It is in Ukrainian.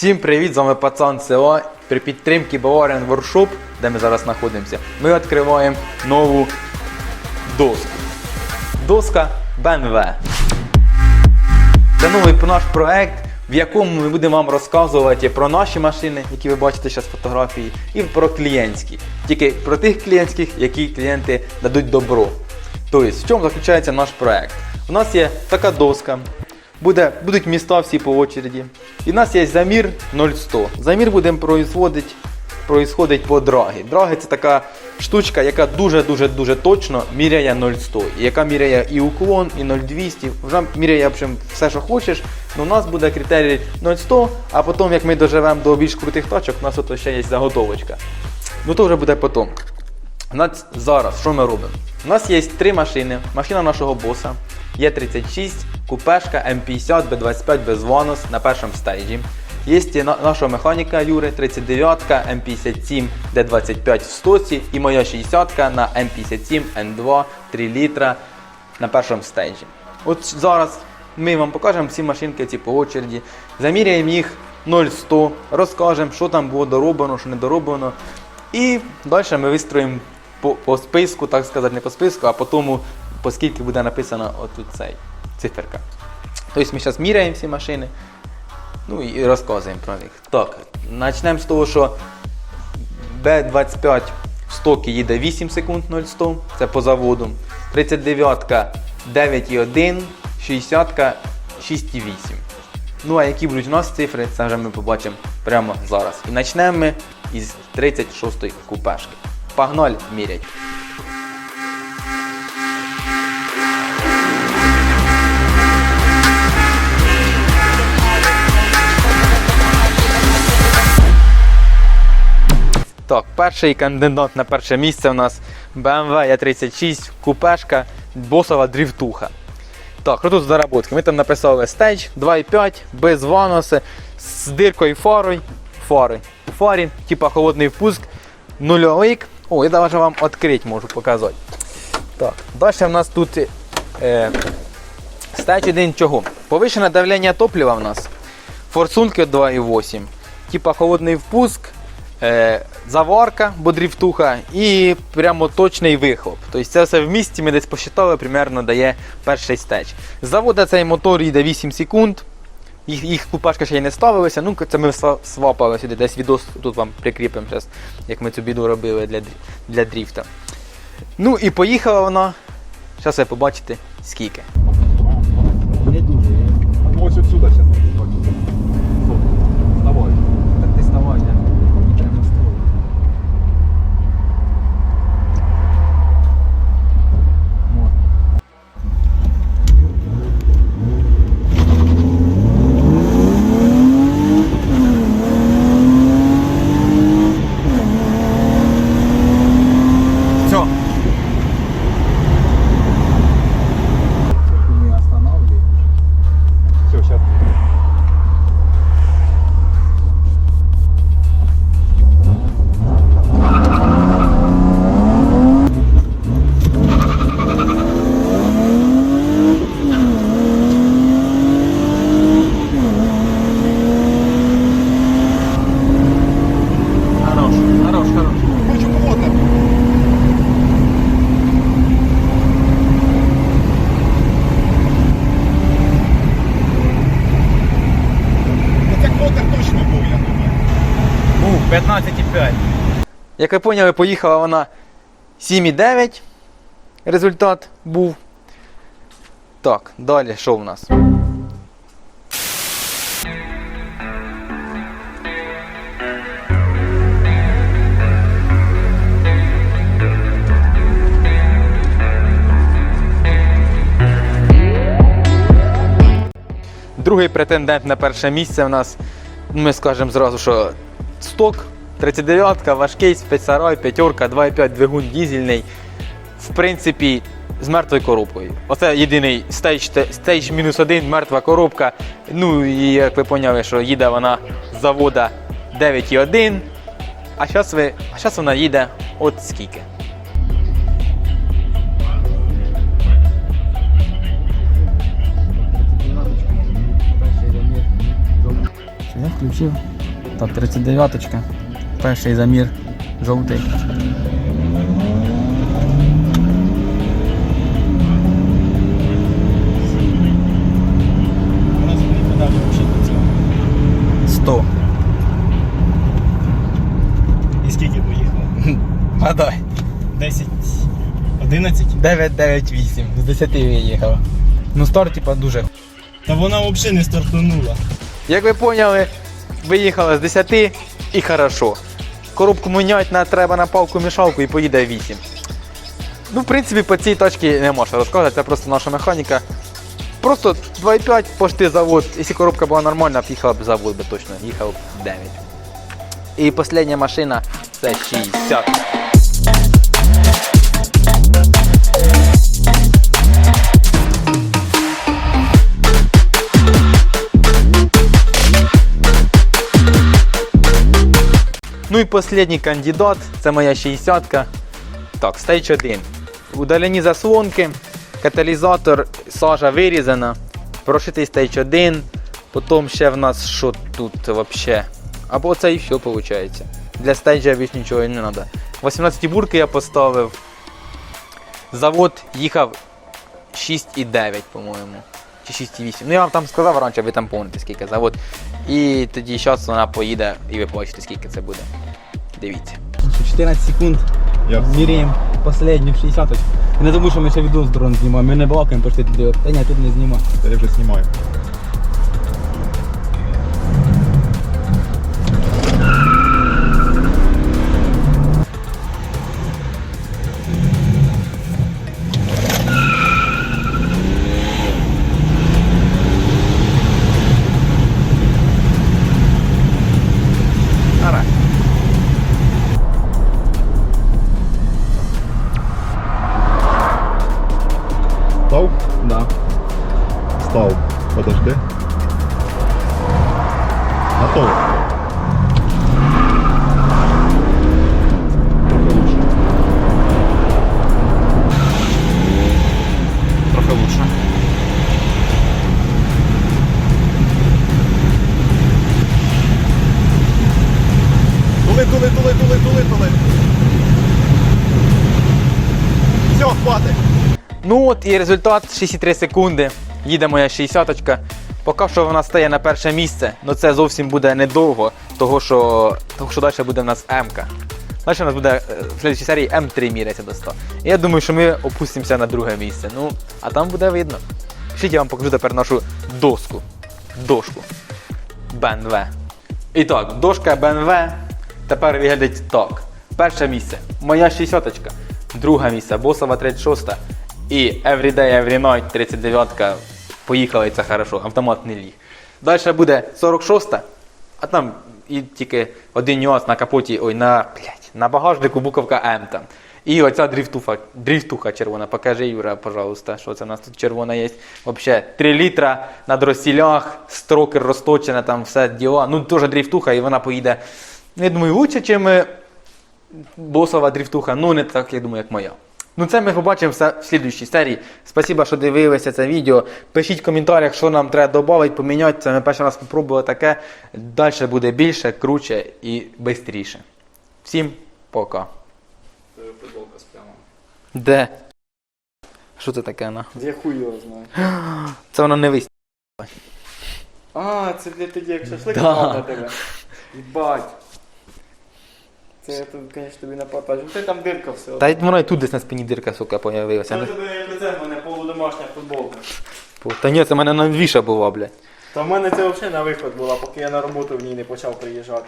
Всім привіт! З вами пацан СО. При підтримці Bavarian Workshop, де ми зараз знаходимося, ми відкриваємо нову доску. Доска BMW. Це новий наш проект, в якому ми будемо вам розказувати про наші машини, які ви бачите зараз фотографії, і про клієнтські. Тільки про тих клієнтських, які клієнти дадуть добро. Тобто, в чому заключається наш проект? У нас є така доска, буде, будуть міста всі по очереді. І в нас є замір 0100. Замір будемо производити происходить по драгі. Драги це така штучка, яка дуже-дуже дуже точно міряє 0,100. Яка міряє і уклон, і 0,200. Вже міряє общем, все, що хочеш. Ну, у нас буде критерій 0,100, а потім, як ми доживемо до більш крутих точок, у нас ото ще є заготовочка. Ну то вже буде потім. Зараз що ми робимо? У нас є три машини. Машина нашого боса. Є 36, купешка М50, Б25 без ванус на першому стейджі. Є нашого механіка Юри 39, М57, Д25 в стоці і моя 60-ка на М57 Н2 3 літра на першому стейджі. От зараз ми вам покажемо всі машинки ці по очереді, заміряємо їх 0-100, розкажемо, що там було дороблено, що не дороблено. І далі ми вистроїмо по, по списку, так сказати, не по списку, а по тому, по скільки буде написано отут цей циферка. Тобто ми зараз міряємо всі машини, ну і розказуємо про них. Так, почнемо з того, що Б25 в стокі їде 8 секунд 0,100, це по заводу. 39-ка 9,1, 60-ка 6,8. Ну а які будуть у нас цифри, це вже ми побачимо прямо зараз. І почнемо ми із 36-ї купешки. Погнали мірять. Так, перший кандидат на перше місце у нас BMW E36, купешка, босова дріфтуха. Так, з доработки? Ми там написали Stage 2.5, без ваноси, з диркою фарою, фари. У фарі, типа холодний впуск, нульовик. О, я навіть вам відкрити можу показати. Так, далі в нас тут е, Stage 1 чого? Повишене давлення топлива в нас. Форсунки 2,8. Типа холодний впуск, е, заварка, бо дріфтуха, і прямо точний вихлоп. Тобто це все в місті ми десь посчитали, примерно дає перший стеч. З цей мотор йде 8 секунд. Їх, їх купашка ще й не ставилися. Ну, це ми свапали сюди, десь відос тут вам прикріпимо зараз, як ми цю біду робили для, для дріфта. Ну і поїхала вона. Зараз ви побачите скільки. Не дуже. Ось отсюда сейчас. Давай. Так ти ставай, я не треба строїти. Все. Ты не останавливаешь. Все, сейчас. Хорош, хорош. Хочу квотер точно був, я думаю. Був 15,5. Як ви поняли, поїхала вона 7,9. Результат був. Так, далі що в нас? Другий претендент на перше місце у нас, ми скажемо зразу, що сток, 39-ка, важкий, спецсарай, п'ятерка, 2,5 двигун дізельний. В принципі, з мертвою коробкою. Оце єдиний стейдж, мінус один, мертва коробка. Ну і як ви поняли, що їде вона з завода 9,1. А зараз ви, а зараз вона їде от скільки. Включив. Так, 39-ка. Перший замір жовтий. 100. І скільки поїхало? Гадай. 10, 11? 998. З 10 виїхав. Ну старт типа дуже. Та вона взагалі не стартанула. Як ви поняли, виїхали з 10 і хорошо. Коробку міняти на, треба на палку-мішалку і поїде 8. Ну, в принципі, по цій тачці не можна розказати, це просто наша механіка. Просто 2,5 пошти завод. Якщо коробка була нормальна, їхала б завод би точно, їхав 9. І остання машина це 60. Ну і останній кандидат, це моя 60-ка. Так, стейдж 1. Удаляні заслонки, каталізатор, сажа вирізана, прошитий стейдж 1. Потім ще в нас що тут взагалі? Або це і все виходить. Для стейджа більш нічого не треба. 18 бурки я поставив. Завод їхав 6,9, по-моєму. Чи 6,8. Ну я вам там сказав раніше, ви там помните, скільки завод. І тоді зараз вона поїде і ви побачите, скільки це буде. Дивіться. 14 секунд. Міряємо последню 60 Не думаю, що ми ще відео з дрон знімаємо. Ми не балакаємо почти туди. Та ні, тут не знімаємо. Та Я вже знімаю. Тули, тули, тули, тули, тули. Все, хватить. Ну от і результат 63 секунди. Їде моя 60-очка. Поки що вона стає на перше місце, але це зовсім буде недовго, того що, того, що далі буде в нас М-ка. Далі у нас буде е, в слідчій серії М3 міряться до 100. І я думаю, що ми опустимося на друге місце. Ну, а там буде видно. Пишіть, я вам покажу тепер нашу доску. Дошку. БНВ. І так, дошка БНВ тепер виглядить так. Перше місце. Моя 60-очка. Друге місце. Босова 36 і Everyday Every Night 39 Поїхала і це хорошо. Автомат не ліг. Далі буде 46 а там і тільки один нюанс на капоті, ой, на, блядь, на багажнику буковка М там. І оця дрифтуха, дрифтуха червона. Покажи, Юра, пожалуйста, що це у нас тут червона є. Взагалі, 3 літра на дросілях, строкер розточена, там все діла. Ну, теж дрифтуха, і вона поїде. Ну, Я думаю, лучше, ніж босова дрифтуха. Ну, не так, я думаю, як моя. Ну, це ми побачимо все в слідуючій серії. Спасибо, що дивилися це відео. Пишіть в коментарях, що нам треба додати, поміняти. Це ми перший раз спробували таке. Далі буде більше, круче і швидше. Всім пока. Футболка з прямом. Де? Що це таке? на? Я хуй його знаю. Це воно не вис. А, це для тоді, як шашлик Да. тебе. Їбать. Це я тут, звісно, тобі напортачу. Ну ти там дирка все. Та й воно і тут десь на спині дирка, сука, появилася. Це тобі як оце в мене полудомашня футболка. Та ні, це в мене навіша була, блядь. Та в мене це взагалі на виход була, поки я на роботу в ній не почав приїжджати.